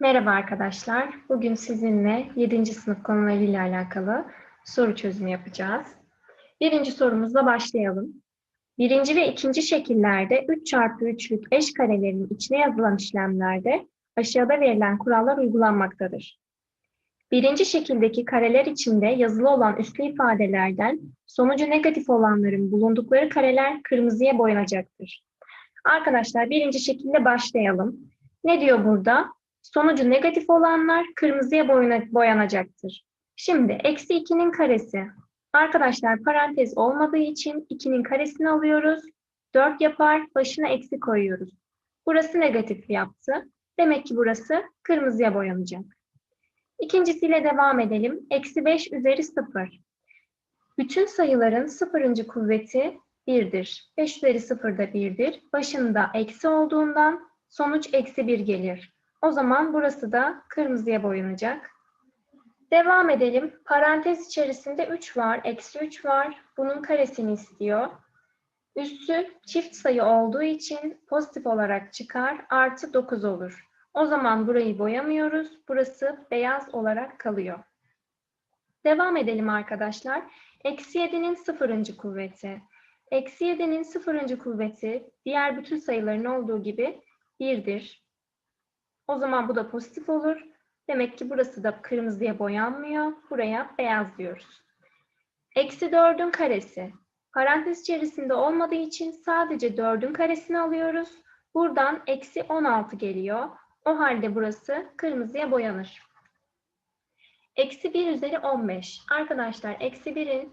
Merhaba arkadaşlar. Bugün sizinle 7. sınıf konularıyla alakalı soru çözümü yapacağız. Birinci sorumuzla başlayalım. Birinci ve ikinci şekillerde 3 çarpı 3'lük eş karelerin içine yazılan işlemlerde aşağıda verilen kurallar uygulanmaktadır. Birinci şekildeki kareler içinde yazılı olan üslü ifadelerden sonucu negatif olanların bulundukları kareler kırmızıya boyanacaktır. Arkadaşlar birinci şekilde başlayalım. Ne diyor burada? Sonucu negatif olanlar kırmızıya boyana- boyanacaktır. Şimdi eksi 2'nin karesi. Arkadaşlar parantez olmadığı için 2'nin karesini alıyoruz. 4 yapar, başına eksi koyuyoruz. Burası negatif yaptı. Demek ki burası kırmızıya boyanacak. İkincisiyle devam edelim. Eksi 5 üzeri 0. Bütün sayıların sıfırıncı kuvveti 1'dir. 5 üzeri 0 da 1'dir. Başında eksi olduğundan sonuç eksi 1 gelir. O zaman burası da kırmızıya boyanacak. Devam edelim. Parantez içerisinde 3 var, eksi 3 var. Bunun karesini istiyor. Üssü çift sayı olduğu için pozitif olarak çıkar, artı 9 olur. O zaman burayı boyamıyoruz. Burası beyaz olarak kalıyor. Devam edelim arkadaşlar. Eksi 7'nin sıfırıncı kuvveti. Eksi 7'nin sıfırıncı kuvveti diğer bütün sayıların olduğu gibi 1'dir. O zaman bu da pozitif olur. Demek ki burası da kırmızıya boyanmıyor. Buraya beyaz diyoruz. Eksi 4'ün karesi. Parantez içerisinde olmadığı için sadece 4'ün karesini alıyoruz. Buradan eksi 16 geliyor. O halde burası kırmızıya boyanır. Eksi 1 üzeri 15. Arkadaşlar eksi 1'in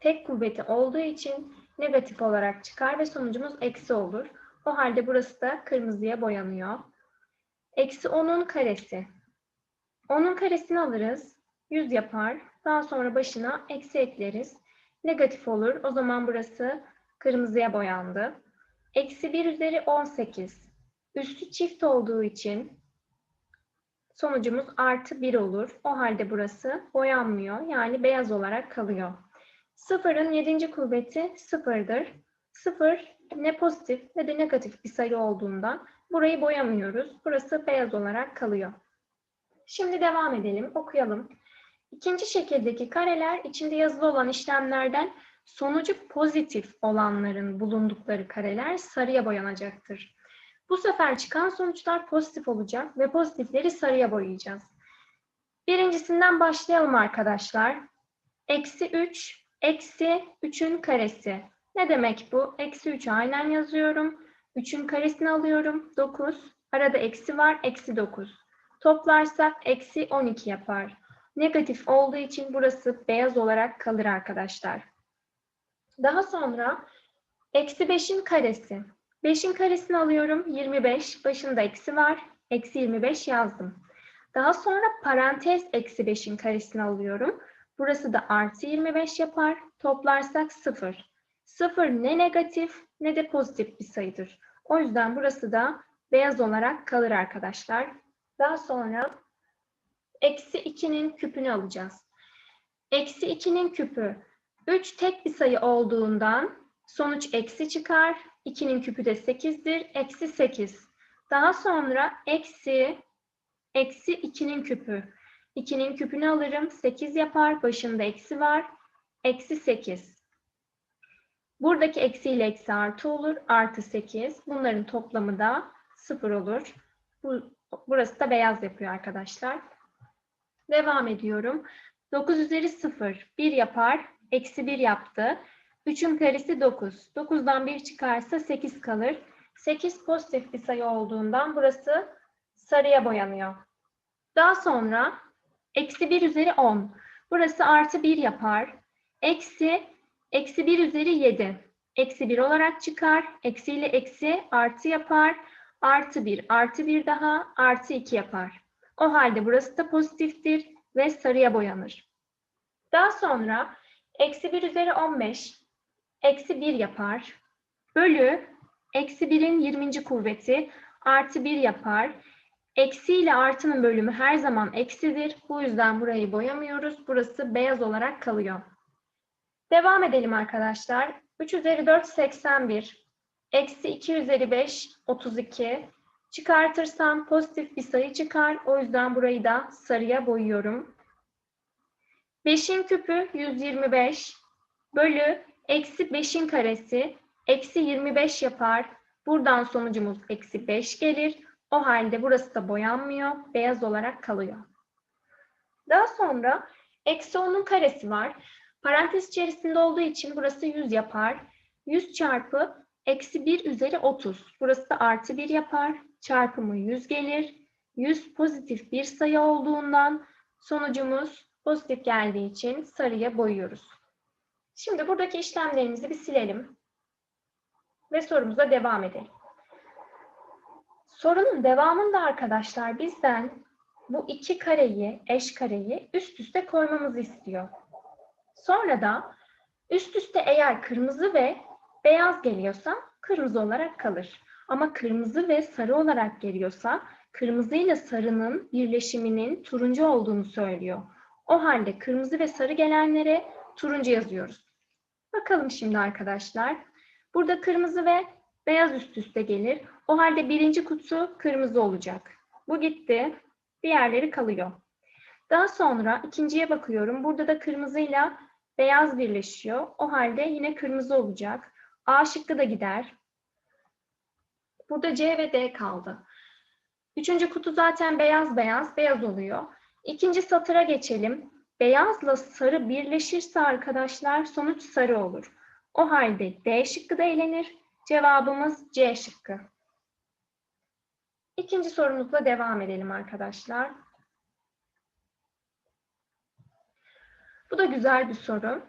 tek kuvveti olduğu için negatif olarak çıkar ve sonucumuz eksi olur. O halde burası da kırmızıya boyanıyor. Eksi 10'un karesi. 10'un karesini alırız. 100 yapar. Daha sonra başına eksi ekleriz. Negatif olur. O zaman burası kırmızıya boyandı. Eksi 1 üzeri 18. Üstü çift olduğu için sonucumuz artı 1 olur. O halde burası boyanmıyor. Yani beyaz olarak kalıyor. Sıfırın 7. kuvveti sıfırdır. Sıfır ne pozitif ne de negatif bir sayı olduğundan burayı boyamıyoruz. Burası beyaz olarak kalıyor. Şimdi devam edelim, okuyalım. İkinci şekildeki kareler içinde yazılı olan işlemlerden sonucu pozitif olanların bulundukları kareler sarıya boyanacaktır. Bu sefer çıkan sonuçlar pozitif olacak ve pozitifleri sarıya boyayacağız. Birincisinden başlayalım arkadaşlar. Eksi 3, eksi 3'ün karesi. Ne demek bu? Eksi 3'ü aynen yazıyorum. 3'ün karesini alıyorum. 9. Arada eksi var. Eksi 9. Toplarsak eksi 12 yapar. Negatif olduğu için burası beyaz olarak kalır arkadaşlar. Daha sonra eksi 5'in karesi. 5'in karesini alıyorum. 25. Başında eksi var. Eksi 25 yazdım. Daha sonra parantez eksi 5'in karesini alıyorum. Burası da artı 25 yapar. Toplarsak 0. 0 ne negatif ne de pozitif bir sayıdır. O yüzden burası da beyaz olarak kalır arkadaşlar. Daha sonra eksi 2'nin küpünü alacağız. Eksi 2'nin küpü 3 tek bir sayı olduğundan sonuç eksi çıkar. 2'nin küpü de 8'dir. Eksi 8. Daha sonra eksi eksi 2'nin küpü. 2'nin küpünü alırım. 8 yapar. Başında eksi var. Eksi 8. Buradaki eksi ile eksi artı olur. Artı 8. Bunların toplamı da 0 olur. Bu, burası da beyaz yapıyor arkadaşlar. Devam ediyorum. 9 üzeri 0. 1 yapar. Eksi 1 yaptı. 3'ün karesi 9. 9'dan 1 çıkarsa 8 kalır. 8 pozitif bir sayı olduğundan burası sarıya boyanıyor. Daha sonra eksi 1 üzeri 10. Burası artı 1 yapar. Eksi Eksi 1 üzeri 7. Eksi 1 olarak çıkar. Eksi ile eksi artı yapar. Artı 1, artı 1 daha, artı 2 yapar. O halde burası da pozitiftir ve sarıya boyanır. Daha sonra eksi 1 üzeri 15, eksi 1 yapar. Bölü eksi 1'in 20. kuvveti artı 1 yapar. Eksi ile artının bölümü her zaman eksidir. Bu yüzden burayı boyamıyoruz. Burası beyaz olarak kalıyor. Devam edelim arkadaşlar. 3 üzeri 4 81. Eksi 2 üzeri 5 32. Çıkartırsam pozitif bir sayı çıkar. O yüzden burayı da sarıya boyuyorum. 5'in küpü 125 bölü eksi 5'in karesi eksi 25 yapar. Buradan sonucumuz eksi 5 gelir. O halde burası da boyanmıyor. Beyaz olarak kalıyor. Daha sonra eksi 10'un karesi var. Parantez içerisinde olduğu için burası 100 yapar. 100 çarpı eksi 1 üzeri 30. Burası da artı 1 yapar. Çarpımı 100 gelir. 100 pozitif bir sayı olduğundan sonucumuz pozitif geldiği için sarıya boyuyoruz. Şimdi buradaki işlemlerimizi bir silelim. Ve sorumuza devam edelim. Sorunun devamında arkadaşlar bizden bu iki kareyi, eş kareyi üst üste koymamızı istiyor. Sonra da üst üste eğer kırmızı ve beyaz geliyorsa kırmızı olarak kalır. Ama kırmızı ve sarı olarak geliyorsa kırmızı ile sarının birleşiminin turuncu olduğunu söylüyor. O halde kırmızı ve sarı gelenlere turuncu yazıyoruz. Bakalım şimdi arkadaşlar. Burada kırmızı ve beyaz üst üste gelir. O halde birinci kutu kırmızı olacak. Bu gitti. Diğerleri kalıyor. Daha sonra ikinciye bakıyorum. Burada da kırmızıyla beyaz birleşiyor. O halde yine kırmızı olacak. A şıkkı da gider. Burada C ve D kaldı. Üçüncü kutu zaten beyaz beyaz beyaz oluyor. İkinci satıra geçelim. Beyazla sarı birleşirse arkadaşlar sonuç sarı olur. O halde D şıkkı da elenir. Cevabımız C şıkkı. İkinci sorumuzla devam edelim arkadaşlar. Bu da güzel bir soru.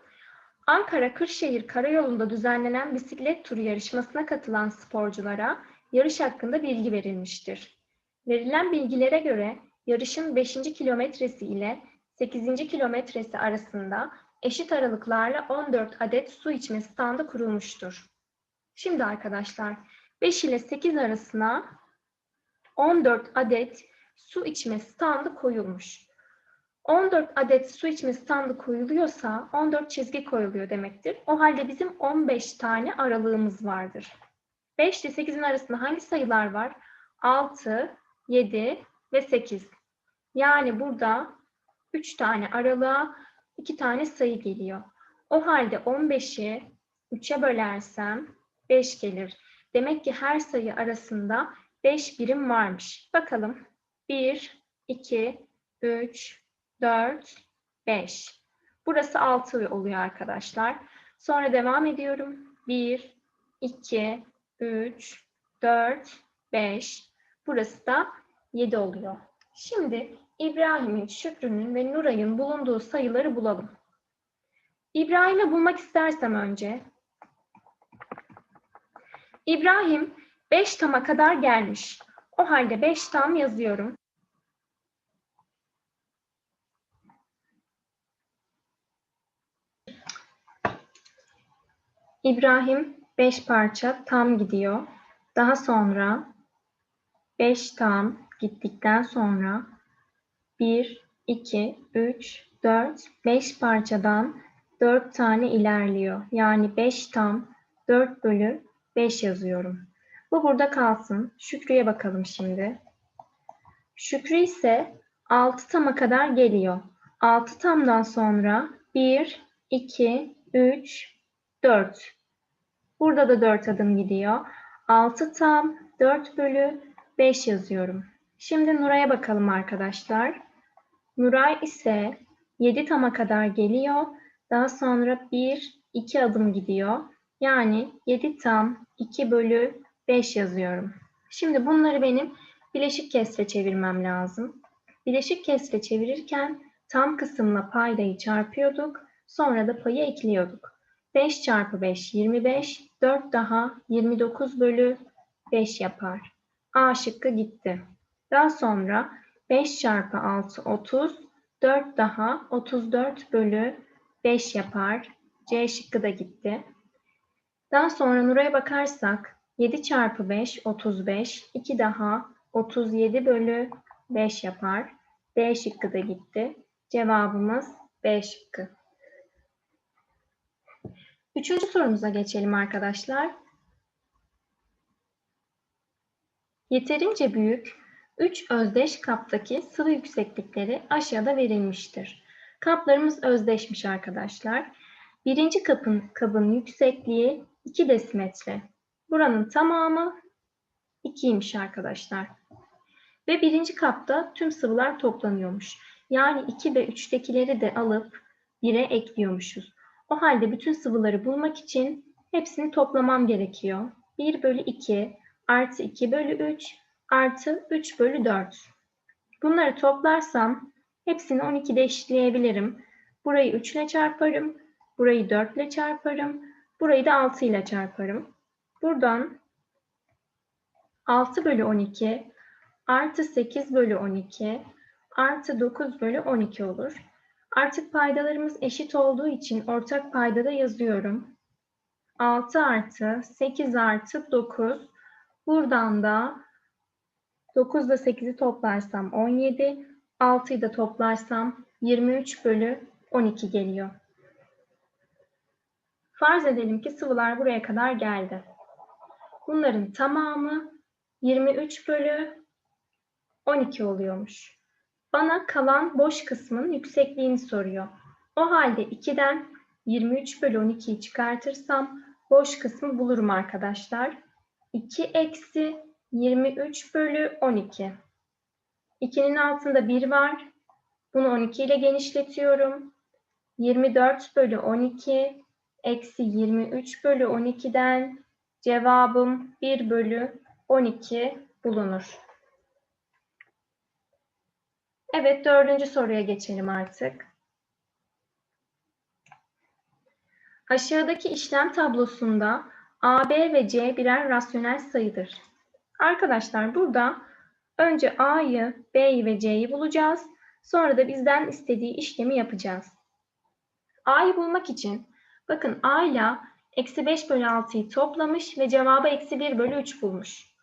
Ankara-Kırşehir Karayolu'nda düzenlenen bisiklet turu yarışmasına katılan sporculara yarış hakkında bilgi verilmiştir. Verilen bilgilere göre yarışın 5. kilometresi ile 8. kilometresi arasında eşit aralıklarla 14 adet su içme standı kurulmuştur. Şimdi arkadaşlar 5 ile 8 arasına 14 adet su içme standı koyulmuş. 14 adet su içme standı koyuluyorsa 14 çizgi koyuluyor demektir. O halde bizim 15 tane aralığımız vardır. 5 ile 8'in arasında hangi sayılar var? 6, 7 ve 8. Yani burada 3 tane aralığa 2 tane sayı geliyor. O halde 15'i 3'e bölersem 5 gelir. Demek ki her sayı arasında 5 birim varmış. Bakalım. 1, 2, 3, 4, 5. Burası 6 oluyor arkadaşlar. Sonra devam ediyorum. 1, 2, 3, 4, 5. Burası da 7 oluyor. Şimdi İbrahim'in, Şükrü'nün ve Nuray'ın bulunduğu sayıları bulalım. İbrahim'i bulmak istersem önce İbrahim 5 tama kadar gelmiş. O halde 5 tam yazıyorum. İbrahim 5 parça tam gidiyor. Daha sonra 5 tam gittikten sonra 1, 2, 3, 4, 5 parçadan 4 tane ilerliyor. Yani 5 tam 4 bölü 5 yazıyorum. Bu burada kalsın. Şükrü'ye bakalım şimdi. Şükrü ise 6 tama kadar geliyor. 6 tamdan sonra 1, 2, 3, 4. Burada da 4 adım gidiyor. 6 tam 4 bölü 5 yazıyorum. Şimdi Nuray'a bakalım arkadaşlar. Nuray ise 7 tama kadar geliyor. Daha sonra 1, 2 adım gidiyor. Yani 7 tam 2 bölü 5 yazıyorum. Şimdi bunları benim bileşik kesre çevirmem lazım. Bileşik kesre çevirirken tam kısımla paydayı çarpıyorduk. Sonra da payı ekliyorduk. 5 çarpı 5 25, 4 daha 29 bölü 5 yapar. A şıkkı gitti. Daha sonra 5 çarpı 6 30, 4 daha 34 bölü 5 yapar. C şıkkı da gitti. Daha sonra Nuray'a bakarsak 7 çarpı 5 35, 2 daha 37 bölü 5 yapar. D şıkkı da gitti. Cevabımız B şıkkı. Üçüncü sorumuza geçelim arkadaşlar. Yeterince büyük 3 özdeş kaptaki sıvı yükseklikleri aşağıda verilmiştir. Kaplarımız özdeşmiş arkadaşlar. Birinci kapın, kabın yüksekliği 2 desimetre. Buranın tamamı 2'ymiş arkadaşlar. Ve birinci kapta tüm sıvılar toplanıyormuş. Yani 2 ve 3'tekileri de alıp 1'e ekliyormuşuz. O halde bütün sıvıları bulmak için hepsini toplamam gerekiyor. 1 bölü 2 artı 2 bölü 3 artı 3 bölü 4. Bunları toplarsam hepsini 12'de eşitleyebilirim. Burayı 3 ile çarparım. Burayı 4 ile çarparım. Burayı da 6 ile çarparım. Buradan 6 bölü 12 artı 8 bölü 12 artı 9 bölü 12 olur. Artık paydalarımız eşit olduğu için ortak paydada yazıyorum. 6 artı 8 artı 9. Buradan da 9 ile 8'i toplarsam 17. 6'yı da toplarsam 23 bölü 12 geliyor. Farz edelim ki sıvılar buraya kadar geldi. Bunların tamamı 23 bölü 12 oluyormuş. Bana kalan boş kısmın yüksekliğini soruyor. O halde 2'den 23 bölü 12'yi çıkartırsam boş kısmı bulurum arkadaşlar. 2 eksi 23 bölü 12. 2'nin altında 1 var. Bunu 12 ile genişletiyorum. 24 bölü 12 eksi 23 bölü 12'den cevabım 1 bölü 12 bulunur. Evet, dördüncü soruya geçelim artık. Aşağıdaki işlem tablosunda A, B ve C birer rasyonel sayıdır. Arkadaşlar burada önce A'yı, B'yi ve C'yi bulacağız. Sonra da bizden istediği işlemi yapacağız. A'yı bulmak için bakın A ile eksi 5 bölü 6'yı toplamış ve cevabı eksi 1 bölü 3 bulmuş.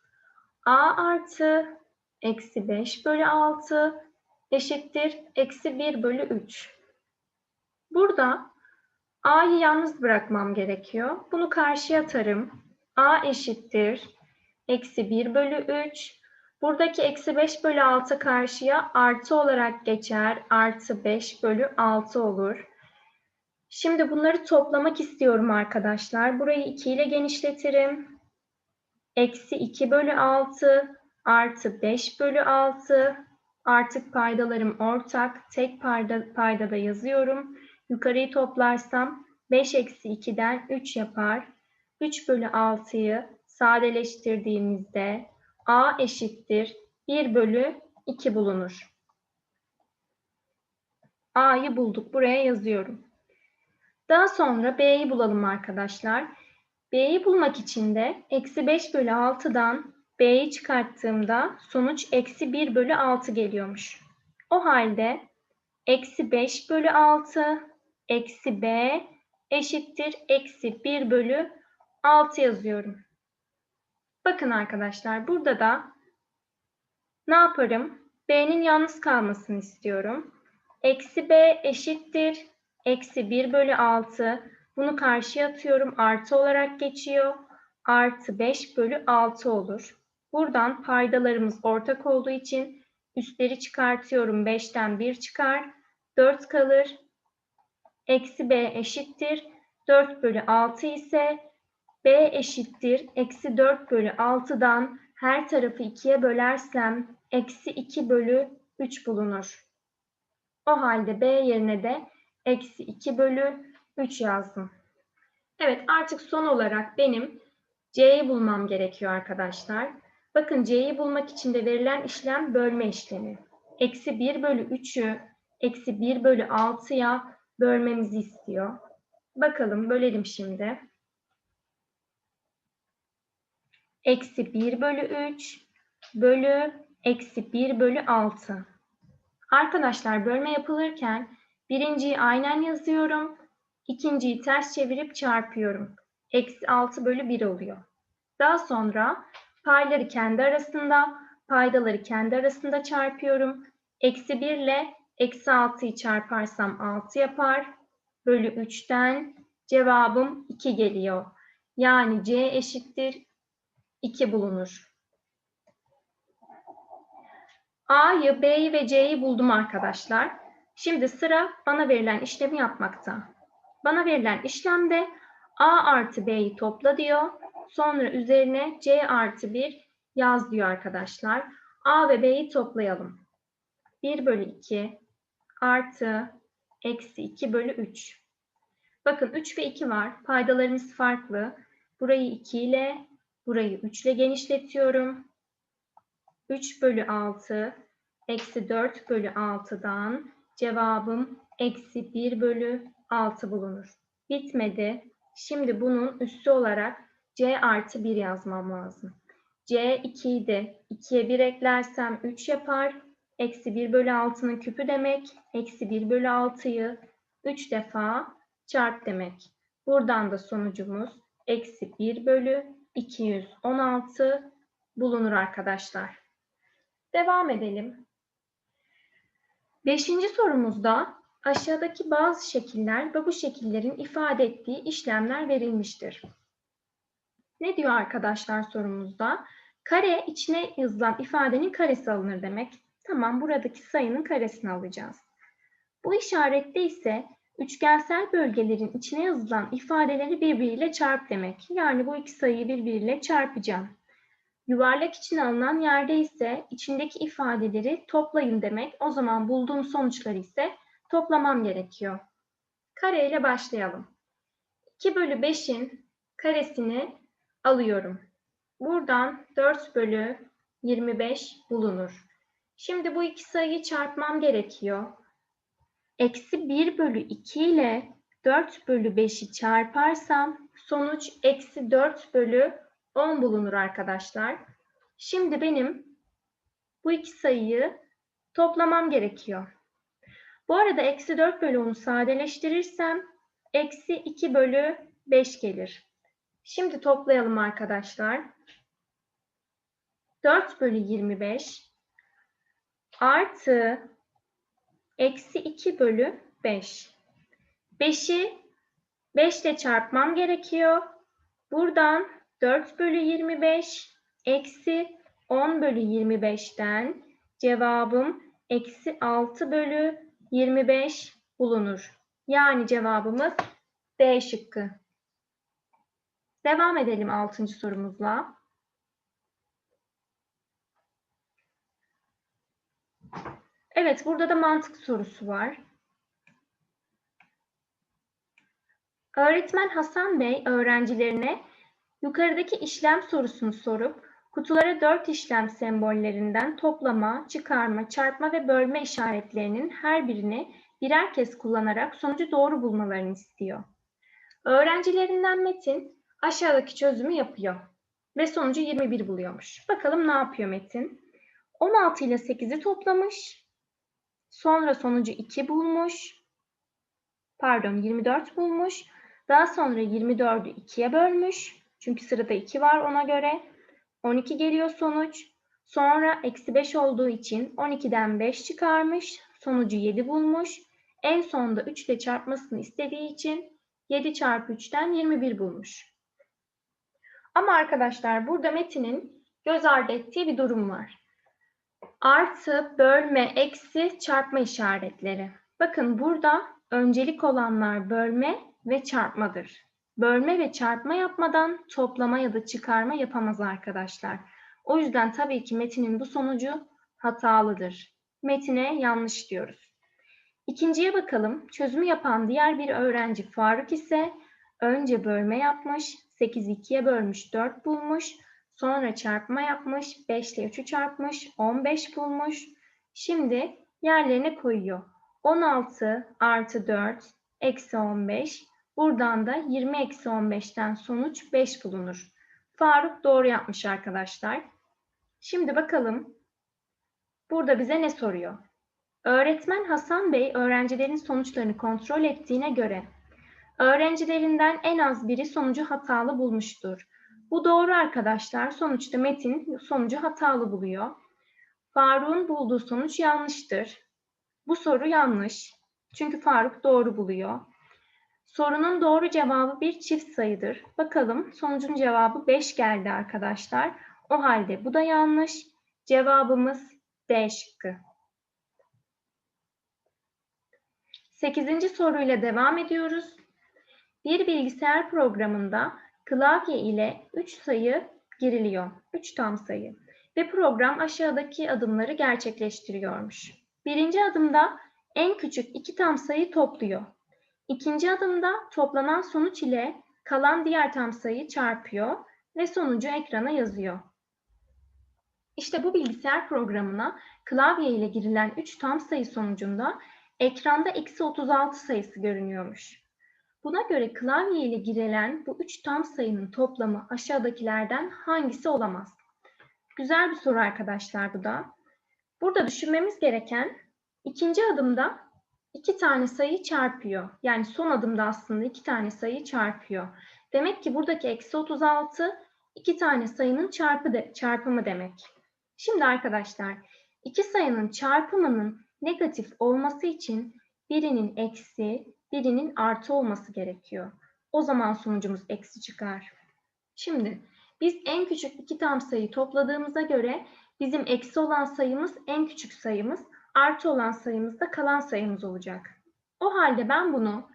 A artı eksi 5 bölü 6 eşittir eksi 1 bölü 3. Burada A'yı yalnız bırakmam gerekiyor. Bunu karşıya atarım. A eşittir eksi 1 bölü 3. Buradaki eksi 5 bölü 6 karşıya artı olarak geçer. Artı 5 bölü 6 olur. Şimdi bunları toplamak istiyorum arkadaşlar. Burayı 2 ile genişletirim. Eksi 2 bölü 6 artı 5 bölü 6 Artık paydalarım ortak. Tek payda, paydada yazıyorum. Yukarıyı toplarsam 5 eksi 2'den 3 yapar. 3 bölü 6'yı sadeleştirdiğimizde A eşittir 1 bölü 2 bulunur. A'yı bulduk. Buraya yazıyorum. Daha sonra B'yi bulalım arkadaşlar. B'yi bulmak için de eksi 5 bölü 6'dan B'yi çıkarttığımda sonuç eksi 1 bölü 6 geliyormuş. O halde eksi 5 bölü 6 eksi B eşittir eksi 1 bölü 6 yazıyorum. Bakın arkadaşlar burada da ne yaparım? B'nin yalnız kalmasını istiyorum. Eksi B eşittir eksi 1 bölü 6. Bunu karşıya atıyorum. Artı olarak geçiyor. Artı 5 bölü 6 olur. Buradan paydalarımız ortak olduğu için üstleri çıkartıyorum. 5'ten 1 çıkar. 4 kalır. Eksi b eşittir. 4 bölü 6 ise b eşittir. Eksi 4 bölü 6'dan her tarafı 2'ye bölersem eksi 2 bölü 3 bulunur. O halde b yerine de eksi 2 bölü 3 yazdım. Evet artık son olarak benim c'yi bulmam gerekiyor arkadaşlar. Bakın c'yi bulmak için de verilen işlem bölme işlemi. Eksi 1 bölü 3'ü eksi 1 bölü 6'ya bölmemizi istiyor. Bakalım bölelim şimdi. Eksi 1 bölü 3 bölü eksi 1 bölü 6. Arkadaşlar bölme yapılırken birinciyi aynen yazıyorum. ikinciyi ters çevirip çarpıyorum. Eksi 6 bölü 1 oluyor. Daha sonra Payları kendi arasında, paydaları kendi arasında çarpıyorum. Eksi 1 ile eksi 6'yı çarparsam 6 yapar. Bölü 3'ten cevabım 2 geliyor. Yani C eşittir 2 bulunur. A'yı, B'yi ve C'yi buldum arkadaşlar. Şimdi sıra bana verilen işlemi yapmakta. Bana verilen işlemde A artı B'yi topla diyor. Sonra üzerine C artı 1 yaz diyor arkadaşlar. A ve B'yi toplayalım. 1 bölü 2 artı eksi 2 bölü 3. Bakın 3 ve 2 var. Paydalarımız farklı. Burayı 2 ile, burayı 3 ile genişletiyorum. 3 bölü 6 eksi 4 bölü 6'dan cevabım eksi 1 bölü 6 bulunur. Bitmedi. Şimdi bunun üssü olarak C artı 1 yazmam lazım. C 2 idi. 2'ye 1 eklersem 3 yapar. Eksi 1 bölü 6'nın küpü demek. Eksi 1 bölü 6'yı 3 defa çarp demek. Buradan da sonucumuz eksi 1 bölü 216 bulunur arkadaşlar. Devam edelim. Beşinci sorumuzda aşağıdaki bazı şekiller ve bu şekillerin ifade ettiği işlemler verilmiştir. Ne diyor arkadaşlar sorumuzda? Kare içine yazılan ifadenin karesi alınır demek. Tamam buradaki sayının karesini alacağız. Bu işarette ise üçgensel bölgelerin içine yazılan ifadeleri birbiriyle çarp demek. Yani bu iki sayıyı birbiriyle çarpacağım. Yuvarlak için alınan yerde ise içindeki ifadeleri toplayın demek. O zaman bulduğum sonuçları ise toplamam gerekiyor. Kare ile başlayalım. 2 bölü 5'in karesini alıyorum. Buradan 4 bölü 25 bulunur. Şimdi bu iki sayıyı çarpmam gerekiyor. Eksi 1 bölü 2 ile 4 bölü 5'i çarparsam sonuç eksi 4 bölü 10 bulunur arkadaşlar. Şimdi benim bu iki sayıyı toplamam gerekiyor. Bu arada eksi 4 bölü 10'u sadeleştirirsem eksi 2 bölü 5 gelir. Şimdi toplayalım arkadaşlar. 4 bölü 25 artı eksi 2 bölü 5. 5'i 5 ile çarpmam gerekiyor. Buradan 4 bölü 25 eksi 10 bölü 25'ten cevabım eksi 6 bölü 25 bulunur. Yani cevabımız D şıkkı. Devam edelim 6. sorumuzla. Evet, burada da mantık sorusu var. Öğretmen Hasan Bey öğrencilerine yukarıdaki işlem sorusunu sorup kutulara dört işlem sembollerinden toplama, çıkarma, çarpma ve bölme işaretlerinin her birini birer kez kullanarak sonucu doğru bulmalarını istiyor. Öğrencilerinden Metin aşağıdaki çözümü yapıyor ve sonucu 21 buluyormuş. Bakalım ne yapıyor Metin? 16 ile 8'i toplamış. Sonra sonucu 2 bulmuş. Pardon 24 bulmuş. Daha sonra 24'ü 2'ye bölmüş. Çünkü sırada 2 var ona göre. 12 geliyor sonuç. Sonra eksi 5 olduğu için 12'den 5 çıkarmış. Sonucu 7 bulmuş. En sonunda 3 ile çarpmasını istediği için 7 çarpı 3'ten 21 bulmuş. Ama arkadaşlar burada Metin'in göz ardı ettiği bir durum var. Artı, bölme, eksi, çarpma işaretleri. Bakın burada öncelik olanlar bölme ve çarpmadır. Bölme ve çarpma yapmadan toplama ya da çıkarma yapamaz arkadaşlar. O yüzden tabii ki Metin'in bu sonucu hatalıdır. Metine yanlış diyoruz. İkinciye bakalım. Çözümü yapan diğer bir öğrenci Faruk ise önce bölme yapmış, 8'i 2'ye bölmüş, 4 bulmuş. Sonra çarpma yapmış, 5 ile 3'ü çarpmış, 15 bulmuş. Şimdi yerlerine koyuyor. 16 artı 4 eksi 15. Buradan da 20 eksi 15'ten sonuç 5 bulunur. Faruk doğru yapmış arkadaşlar. Şimdi bakalım burada bize ne soruyor? Öğretmen Hasan Bey öğrencilerin sonuçlarını kontrol ettiğine göre öğrencilerinden en az biri sonucu hatalı bulmuştur. Bu doğru arkadaşlar. Sonuçta Metin sonucu hatalı buluyor. Faruk'un bulduğu sonuç yanlıştır. Bu soru yanlış. Çünkü Faruk doğru buluyor. Sorunun doğru cevabı bir çift sayıdır. Bakalım sonucun cevabı 5 geldi arkadaşlar. O halde bu da yanlış. Cevabımız D şıkkı. Sekizinci soruyla devam ediyoruz. Bir bilgisayar programında klavye ile 3 sayı giriliyor. 3 tam sayı. Ve program aşağıdaki adımları gerçekleştiriyormuş. Birinci adımda en küçük iki tam sayı topluyor. İkinci adımda toplanan sonuç ile kalan diğer tam sayıyı çarpıyor ve sonucu ekrana yazıyor. İşte bu bilgisayar programına klavye ile girilen 3 tam sayı sonucunda ekranda eksi 36 sayısı görünüyormuş. Buna göre klavye ile girilen bu 3 tam sayının toplamı aşağıdakilerden hangisi olamaz? Güzel bir soru arkadaşlar bu da. Burada düşünmemiz gereken ikinci adımda iki tane sayı çarpıyor. Yani son adımda aslında iki tane sayı çarpıyor. Demek ki buradaki eksi 36 iki tane sayının çarpı de, çarpımı demek. Şimdi arkadaşlar iki sayının çarpımının negatif olması için birinin eksi, birinin artı olması gerekiyor. O zaman sonucumuz eksi çıkar. Şimdi biz en küçük iki tam sayı topladığımıza göre bizim eksi olan sayımız en küçük sayımız, artı olan sayımız da kalan sayımız olacak. O halde ben bunu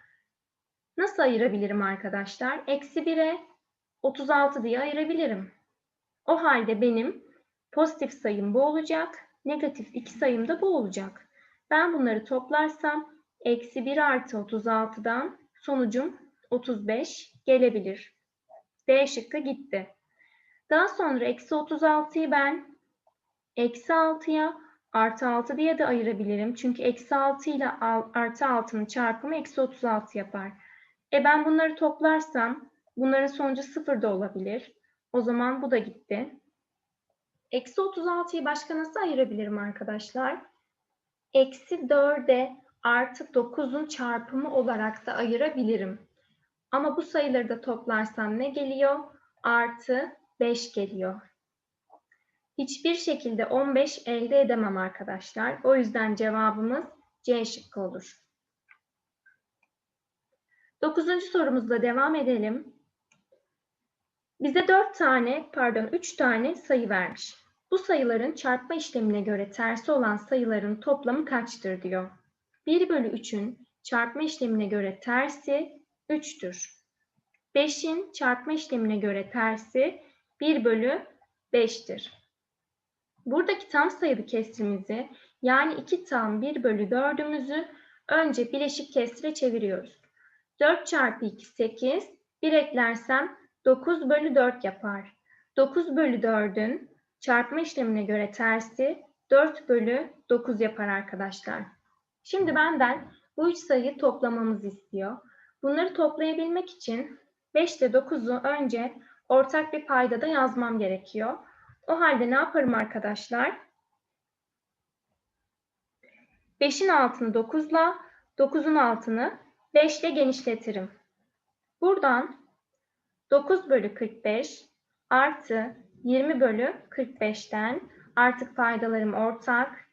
nasıl ayırabilirim arkadaşlar? Eksi 1'e 36 diye ayırabilirim. O halde benim pozitif sayım bu olacak, negatif iki sayım da bu olacak. Ben bunları toplarsam eksi 1 artı 36'dan sonucum 35 gelebilir. D şıkkı gitti. Daha sonra eksi 36'yı ben eksi 6'ya artı 6 diye de ayırabilirim. Çünkü eksi 6 ile artı 6'nın çarpımı eksi 36 yapar. E ben bunları toplarsam bunların sonucu 0 da olabilir. O zaman bu da gitti. Eksi 36'yı başka nasıl ayırabilirim arkadaşlar? Eksi 4'e artı 9'un çarpımı olarak da ayırabilirim. Ama bu sayıları da toplarsam ne geliyor? Artı 5 geliyor. Hiçbir şekilde 15 elde edemem arkadaşlar. O yüzden cevabımız C şıkkı olur. Dokuzuncu sorumuzla devam edelim. Bize 4 tane, pardon 3 tane sayı vermiş. Bu sayıların çarpma işlemine göre tersi olan sayıların toplamı kaçtır diyor. 1 bölü 3'ün çarpma işlemine göre tersi 3'tür. 5'in çarpma işlemine göre tersi 1 bölü 5'tir. Buradaki tam sayılı kesrimizi yani 2 tam 1 bölü 4'ümüzü önce bileşik kesre çeviriyoruz. 4 çarpı 2 8, 1 eklersem 9 bölü 4 yapar. 9 bölü 4'ün çarpma işlemine göre tersi 4 bölü 9 yapar arkadaşlar. Şimdi benden bu üç sayıyı toplamamızı istiyor. Bunları toplayabilmek için 5 ile 9'u önce ortak bir paydada yazmam gerekiyor. O halde ne yaparım arkadaşlar? 5'in altını 9 ile 9'un altını 5 ile genişletirim. Buradan 9 bölü 45 artı 20 bölü 45'ten artık faydalarım ortak.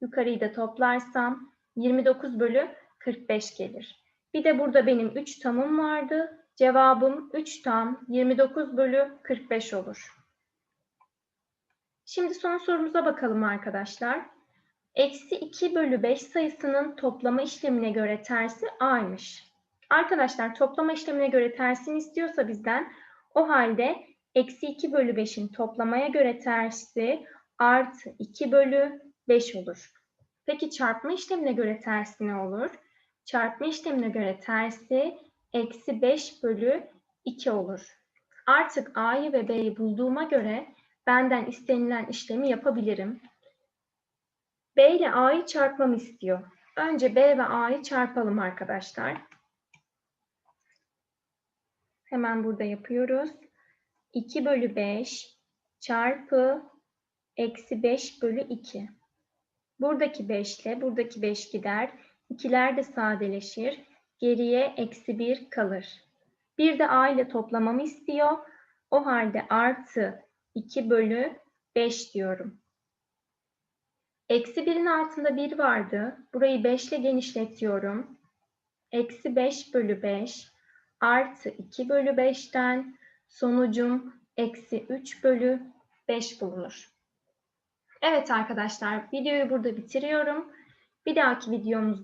Yukarıyı da toplarsam 29 bölü 45 gelir. Bir de burada benim 3 tamım vardı. Cevabım 3 tam 29 bölü 45 olur. Şimdi son sorumuza bakalım arkadaşlar. Eksi 2 bölü 5 sayısının toplama işlemine göre tersi A'ymış. Arkadaşlar toplama işlemine göre tersini istiyorsa bizden o halde eksi 2 bölü 5'in toplamaya göre tersi artı 2 bölü 5 olur. Peki çarpma işlemine göre tersi ne olur? Çarpma işlemine göre tersi eksi 5 bölü 2 olur. Artık A'yı ve B'yi bulduğuma göre benden istenilen işlemi yapabilirim. B ile A'yı çarpmamı istiyor. Önce B ve A'yı çarpalım arkadaşlar. Hemen burada yapıyoruz. 2 bölü 5 çarpı eksi 5 bölü 2. Buradaki 5 ile buradaki 5 gider. İkiler de sadeleşir. Geriye eksi 1 kalır. Bir de a ile toplamamı istiyor. O halde artı 2 bölü 5 diyorum. Eksi 1'in altında 1 vardı. Burayı 5 ile genişletiyorum. Eksi 5 bölü 5 artı 2 bölü 5'ten sonucum eksi 3 bölü 5 bulunur. Evet arkadaşlar, videoyu burada bitiriyorum. Bir dahaki videomuzda